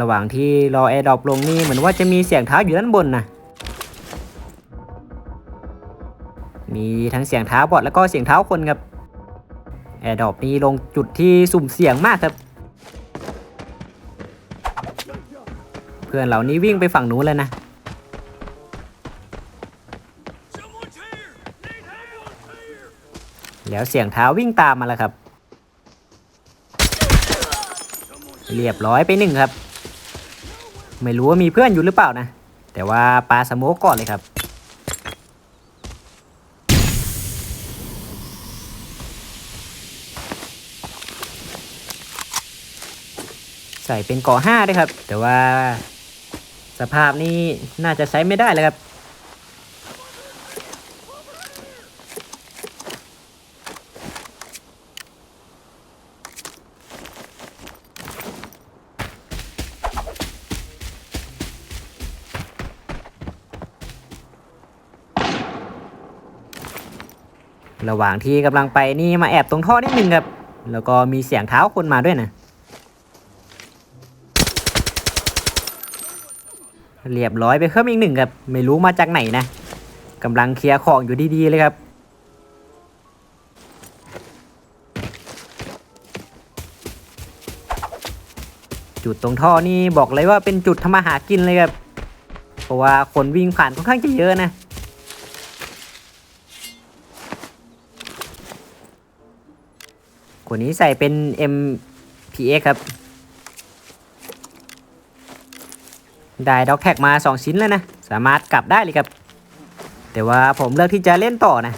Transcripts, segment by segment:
ระหว่างที่รอแอร์ดรอปลงนี่เหมือนว่าจะมีเสียงเท้าอยู่ด้านบนนะมีทั้งเสียงเท้าบอทแล้วก็เสียงเท้าคนครับแอร์ดรอปนี้ลงจุดที่สุ่มเสี่ยงมากครับ เพื่อนเหล่านี้วิ่งไปฝั่งนู้นแล้วนะแล้วเสียงเท้าวิ่งตามมาแล้วครับ เรียบร้อยไปหนึ่งครับ ไม่รู้ว่ามีเพื่อนอยู่หรือเปล่านะ แต่ว่าปลาสโมกก่อนเลยครับ ใส่เป็นก่อห้าด้วยครับ แต่ว่าสภาพนี้น่าจะใช้ไม่ได้เลยครับ ระหว่างที่กำลังไปนี่มาแอบตรงท่อนิดนึงครับ แล้วก็มีเสียงเท้าคนมาด้วยนะ เรียบร้อยไปเพิ่มอีกหนึ่งครับ ไม่รู้มาจากไหนนะกำลังเคลียร์ของอยู่ดีๆเลยครับจุดตรงท่อนี่บอกเลยว่าเป็นจุดทำมาหากินเลยครับ เพราะว่าคนวิ่งผ่านค่อนข้างจะเยอะนะ คนนี้ใส่เป็น MPX ครับ ได้ด็อกแท็กมา 2 ชิ้นแล้วนะ สามารถกลับได้เลยครับ แต่ว่าผมเลือกที่จะเล่นต่อนะ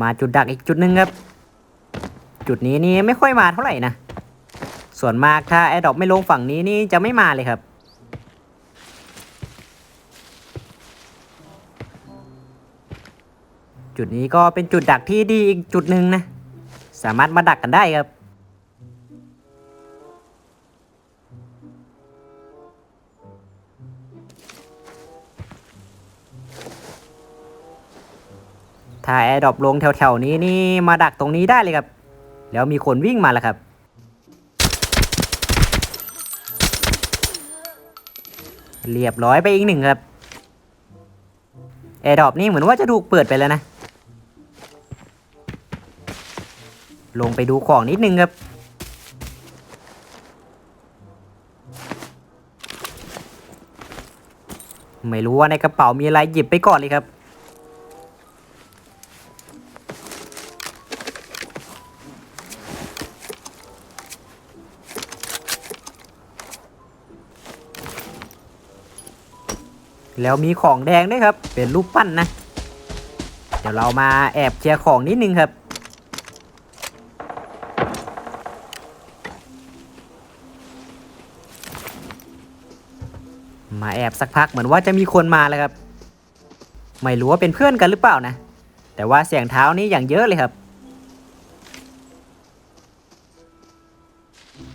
มาจุดดักอีกจุดหนึ่งครับ จุดนี้นี่ไม่ค่อยมาเท่าไหร่นะ ส่วนมากถ้าแอดดอปไม่ลงฝั่งนี้นี่จะไม่มาเลยครับ จุดนี้ก็เป็นจุดดักที่ดีอีกจุดหนึ่งนะ สามารถมาดักกันได้ครับถ้าแอร์ดรอปลงแถวๆนี้นี่มาดักตรงนี้ได้เลยครับ แล้วมีคนวิ่งมาแล้วครับ เรียบร้อยไปอีกหนึ่งครับแอร์ดรอปนี่เหมือนว่าจะถูกเปิดไปแล้วนะ ลงไปดูของนิดนึงครับ ไม่รู้ว่าในกระเป๋ามีอะไรหยิบไปก่อนเลยครับแล้วมีของแดงด้วยครับ เป็นรูปปั้นนะ เดี๋ยวเรามาแอบเคลียร์ของนิดนึงครับ มาแอบสักพักเหมือนว่าจะมีคนมาแล้วครับ ไม่รู้ว่าเป็นเพื่อนกันหรือเปล่านะ แต่ว่าเสียงเท้านี้อย่างเยอะเลยครับ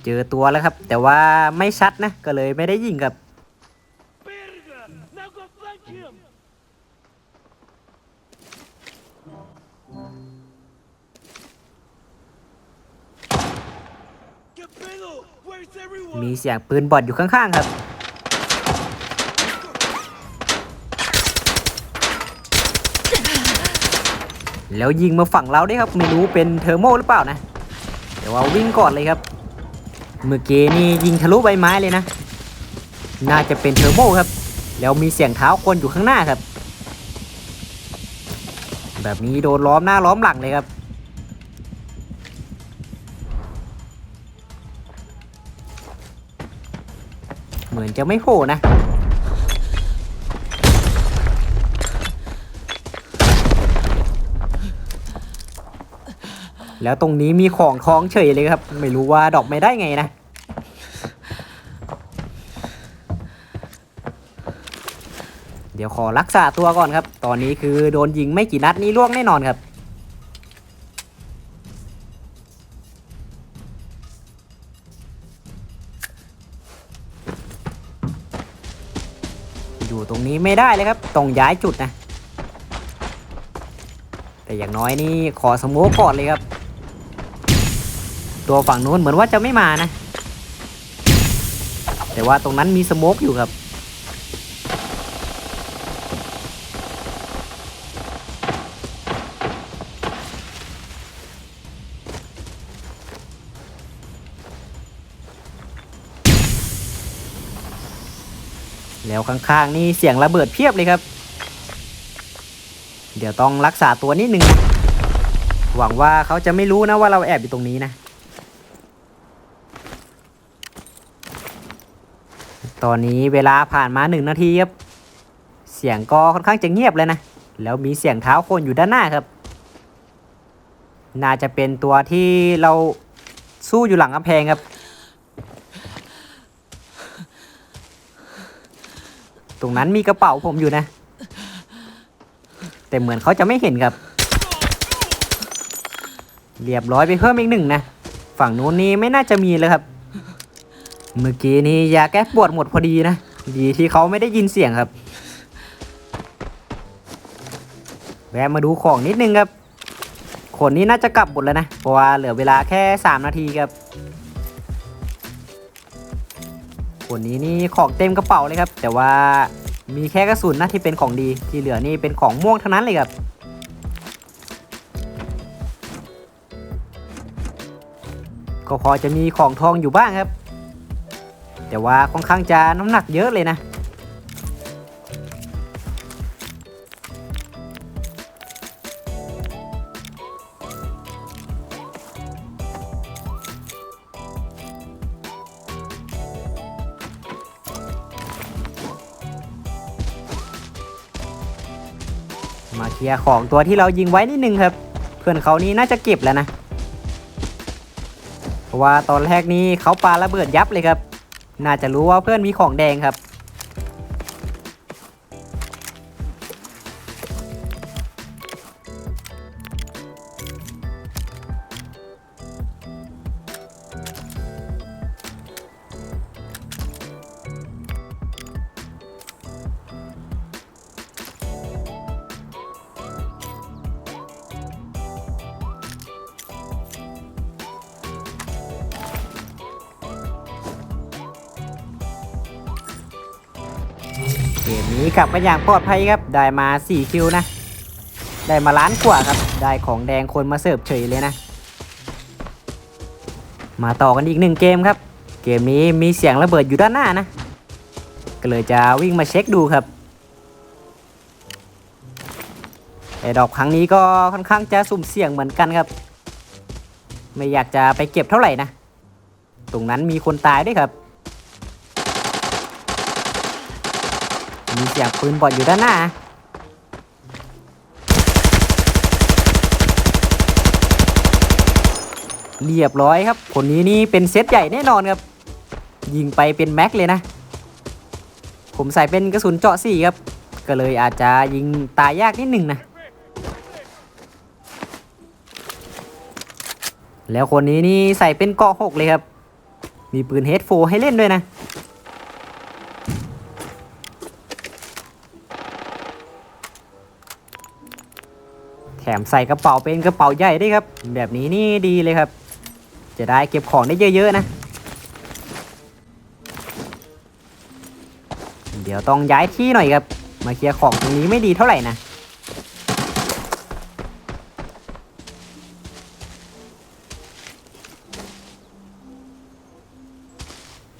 เจอตัวแล้วครับ แต่ว่าไม่ชัดนะ ก็เลยไม่ได้ยิงครับ มีเสียงปืนบอดอยู่ข้างๆครับ แล้วยิงมาฝั่งเราได้วยครับไม่รู้เป็นเทอร์โมหรือเปล่านะแต่ว่าวิ่งก่อนเลยครับ เมื่อกี้นี่ยิงทะลุใบไม้เลยนะ น่าจะเป็นเทอร์โมครับ แล้วมีเสียงเท้าคนอยู่ข้างหน้าครับ แบบนี้โดนล้อมหน้าล้อมหลังเลยครับเหมือนจะไม่โผล่นะ แล้วตรงนี้มีของท้องเฉยเลยครับ ไม่รู้ว่าดอกไม่ได้ไงนะ เดี๋ยวขอรักษาตัวก่อนครับ ตอนนี้คือโดนยิงไม่กี่นัดนี้ล่วงแน่นอนครับอยู่ตรงนี้ไม่ได้เลยครับ ต้องย้ายจุดนะ แต่อย่างน้อยนี่ขอสโมกก่อนเลยครับ ตัวฝั่งนู้นเหมือนว่าจะไม่มานะ แต่ว่าตรงนั้นมีสโมกอยู่ครับแล้วข้างๆนี่เสียงระเบิดเพียบเลยครับ เดี๋ยวต้องรักษาตัวนิดนึงนะ หวังว่าเขาจะไม่รู้นะว่าเราแอบอยู่ตรงนี้นะ ตอนนี้เวลาผ่านมาหนึ่งนาทีครับ เสียงก็ค่อนข้างจะเงียบเลยนะ แล้วมีเสียงเท้าคนอยู่ด้านหน้าครับ น่าจะเป็นตัวที่เราสู้อยู่หลังกำแพงครับ ตรงนั้นมีกระเป๋าผมอยู่นะ แต่เหมือนเขาจะไม่เห็นครับ เรียบร้อยไปเพิ่มอีกหนึ่งนะ ฝั่งนู้นนี่ไม่น่าจะมีเลยครับ เมื่อกี้นี้ยาแก้ปวดหมดพอดีนะ ดีที่เขาไม่ได้ยินเสียงครับแวะมาดูของนิดนึงครับคนนี้น่าจะกลับหมดแล้วนะ เพราะว่าเหลือเวลาแค่ 3 นาทีครับคนนี้นี่ของเต็มกระเป๋าเลยครับ แต่ว่ามีแค่กระสุนนะที่เป็นของดีที่เหลือนี่เป็นของม่วงทั้งนั้นเลยครับก็พอจะมีของทองอยู่บ้างครับ แต่ว่าค่อนข้างจะน้ำหนักเยอะเลยนะ มาเคลียร์ของตัวที่เรายิงไว้นิดนึงครับ เพื่อนเขานี่น่าจะเก็บแล้วนะ เพราะว่าตอนแรกนี้เขาปาระเบิดยับเลยครับ น่าจะรู้ว่าเพื่อนมีของแดงครับ นี้ขับมาอย่างปลอดภัยครับได้มา 4 คิวนะ ได้มาล้านกว่าครับ ได้ของแดงคนมาเสิร์ฟเฉยเลยนะ มาต่อกันอีกหนึ่งเกมครับ เกมนี้มีเสียงระเบิดอยู่ด้านหน้านะ ก็เลยจะวิ่งมาเช็คดูครับไอ้ดอกครั้งนี้ก็ค่อนข้างจะสุ่มเสี่ยงเหมือนกันครับ ไม่อยากจะไปเก็บเท่าไหร่นะ ตรงนั้นมีคนตายด้วยครับ มีเสียงปืนบอดอยู่ด้านหน้า เรียบร้อยครับ คนนี้นี่เป็นเซตใหญ่แน่นอนครับ ยิงไปเป็นแม็กเลยนะ ผมใส่เป็นกระสุนเจาะสี่ครับ ก็เลยอาจจะยิงตายยากนิดหนึ่งนะ แล้วคนนี้นี่ใส่เป็นเกาะหกเลยครับ มีปืนเฮดโฟให้เล่นด้วยนะ มใส่กระเป๋าเป็นกระเป๋าใหญ่ด้วยครับ แบบนี้นี่ดีเลยครับ จะได้เก็บของได้เยอะๆนะ เดี๋ยวต้องย้ายที่หน่อยครับ มาเคลียร์ของตรงนี้ไม่ดีเท่าไหร่นะ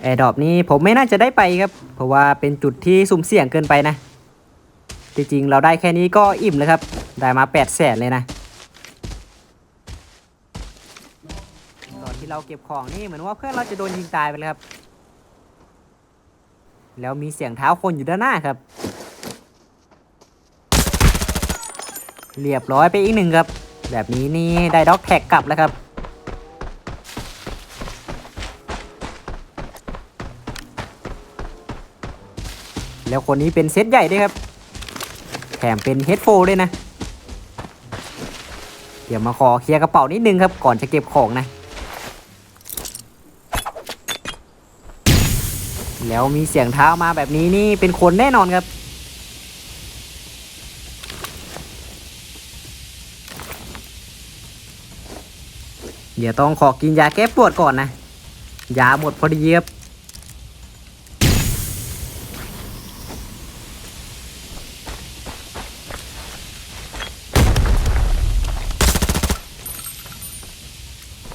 แอร์ดรอปนี้ผมไม่น่าจะได้ไปครับ เพราะว่าเป็นจุดที่สุ่มเสี่ยงเกินไปนะ จริงๆ เราได้แค่นี้ก็อิ่มเลยครับ ได้มา8 0 0แสนเลยนะตอนที่เราเก็บของนี่เหมือนว่าเพื่อนเราจะโดนยิงตายไปเลยครับ แล้วมีเสียงเท้าคนอยู่ด้านหน้าครับ เรียบร้อยไปอีกหนึ่งครับ แบบนี้นี่ได้ด็อกแท็กกลับแล้วครับแล้วคนนี้เป็นเซตใหญ่ด้วยครับ แถมเป็นเฮดโฟด้วยนะ เดี๋ยวมาขอเคลียร์กระเป๋านิดนึงครับ ก่อนจะเก็บของนะ แล้วมีเสียงเท้ามาแบบนี้นี่เป็นคนแน่นอนครับ เดี๋ยวต้องขอกินยาแก้ปวดก่อนนะ ยาหมดพอดีครับ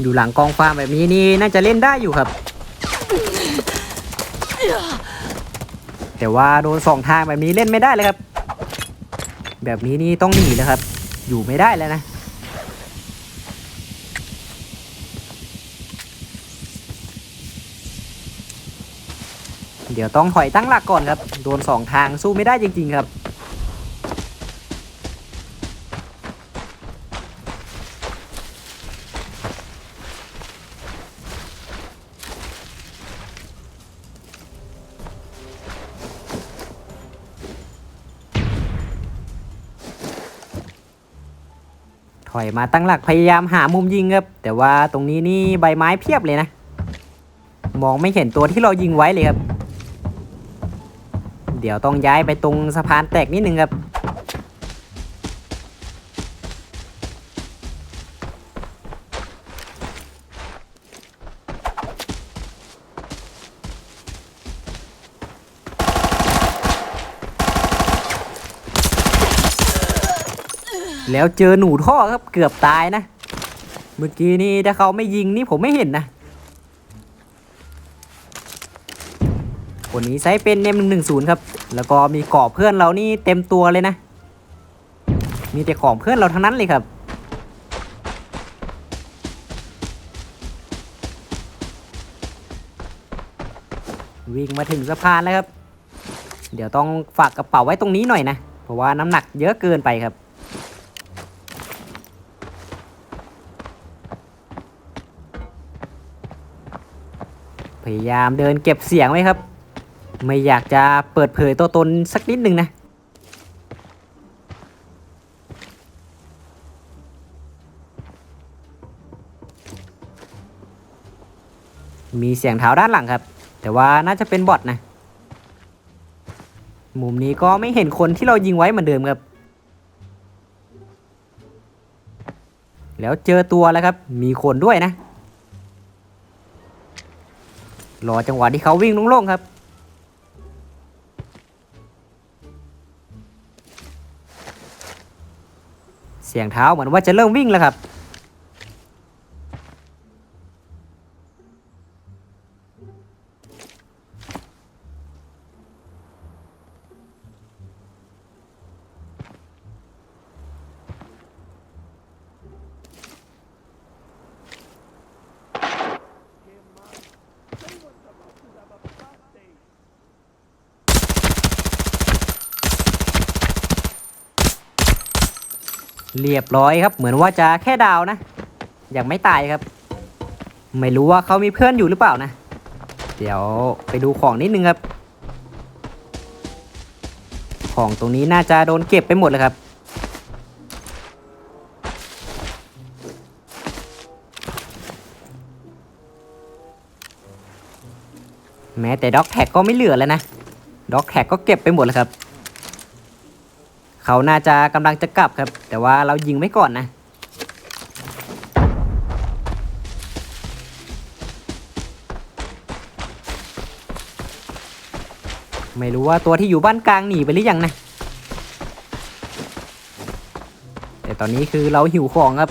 อยู่หลังกองฟาร์มแบบนี้นี่น่าจะเล่นได้อยู่ครับ แต่ว่าโดนสองทางแบบนี้เล่นไม่ได้เลยครับ แบบนี้นี่ต้องหนีแล้วครับ อยู่ไม่ได้แล้วนะเดี๋ยวต้องถอยตั้งหลักก่อนครับ โดนสองทางสู้ไม่ได้จริง ๆ ครับ ถอยมาตั้งหลักพยายามหามุมยิงครับแต่ว่าตรงนี้นี่ใบไม้เพียบเลยนะ มองไม่เห็นตัวที่เรายิงไว้เลยครับ เดี๋ยวต้องย้ายไปตรงสะพานแตกนิดนึงครับ แล้วเจอหนูท่อครับเกือบตายนะ เมื่อกี้นี่ถ้าเขาไม่ยิงนี่ผมไม่เห็นนะคนนี้ใช้เป็นเนมหนึ่งหนึ่งศูนย์ครับ แล้วก็มีกรอบเพื่อนเรานี่เต็มตัวเลยนะ มีแต่ของเพื่อนเราทั้งนั้นเลยครับวิ่งมาถึงสะพานแล้วครับ เดี๋ยวต้องฝากกระเป๋าไว้ตรงนี้หน่อยนะ เพราะว่าน้ำหนักเยอะเกินไปครับ พยายามเดินเก็บเสียงไว้ครับ ไม่อยากจะเปิดเผยตัวตนสักนิดหนึ่งนะมีเสียงเท้าด้านหลังครับ แต่ว่าน่าจะเป็นบอทนะ มุมนี้ก็ไม่เห็นคนที่เรายิงไว้เหมือนเดิมครับ แล้วเจอตัวแล้วครับ มีคนด้วยนะ รอจังหวะที่เขาวิ่งโล่งๆครับ เสียงเท้าเหมือนว่าจะเริ่มวิ่งแล้วครับ เรียบร้อยครับ เหมือนว่าจะแค่ดาวนะ ยังไม่ตายครับ ไม่รู้ว่าเขามีเพื่อนอยู่หรือเปล่านะ เดี๋ยวไปดูของนิดนึงครับ ของตรงนี้น่าจะโดนเก็บไปหมดเลยครับแม้แต่ด็อกแท็กก็ไม่เหลือแล้วนะด็อกแท็กก็เก็บไปหมดเลยครับ เขาน่าจะกำลังจะกลับครับ แต่ว่าเรายิงไว้ก่อนนะไม่รู้ว่าตัวที่อยู่บ้านกลางหนีไปหรือยังนะ แต่ตอนนี้คือเราหิวของครับ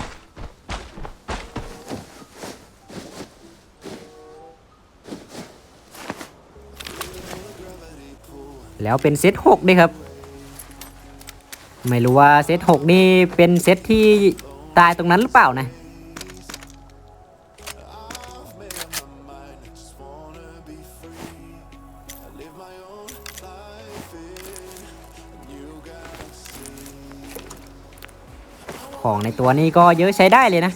แล้วเป็นเซตหกด้วยครับ ไม่รู้ว่าเซตหกนี่เป็นเซตที่ตายตรงนั้นหรือเปล่านะของในตัวนี้ก็เยอะใช้ได้เลยนะ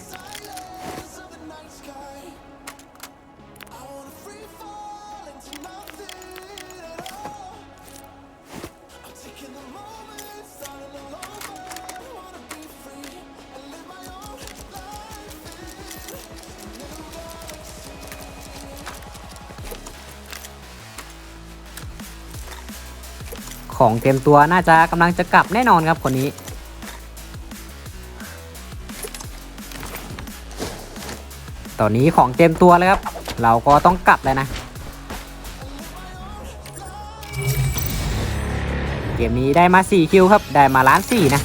ของเต็มตัวน่าจะกำลังจะกลับแน่นอนครับคนนี้ ตอนนี้ของเต็มตัวแล้วครับ เราก็ต้องกลับแล้วนะ เกมนี้ได้มา 4 คิวครับ ได้มาล้าน4นะ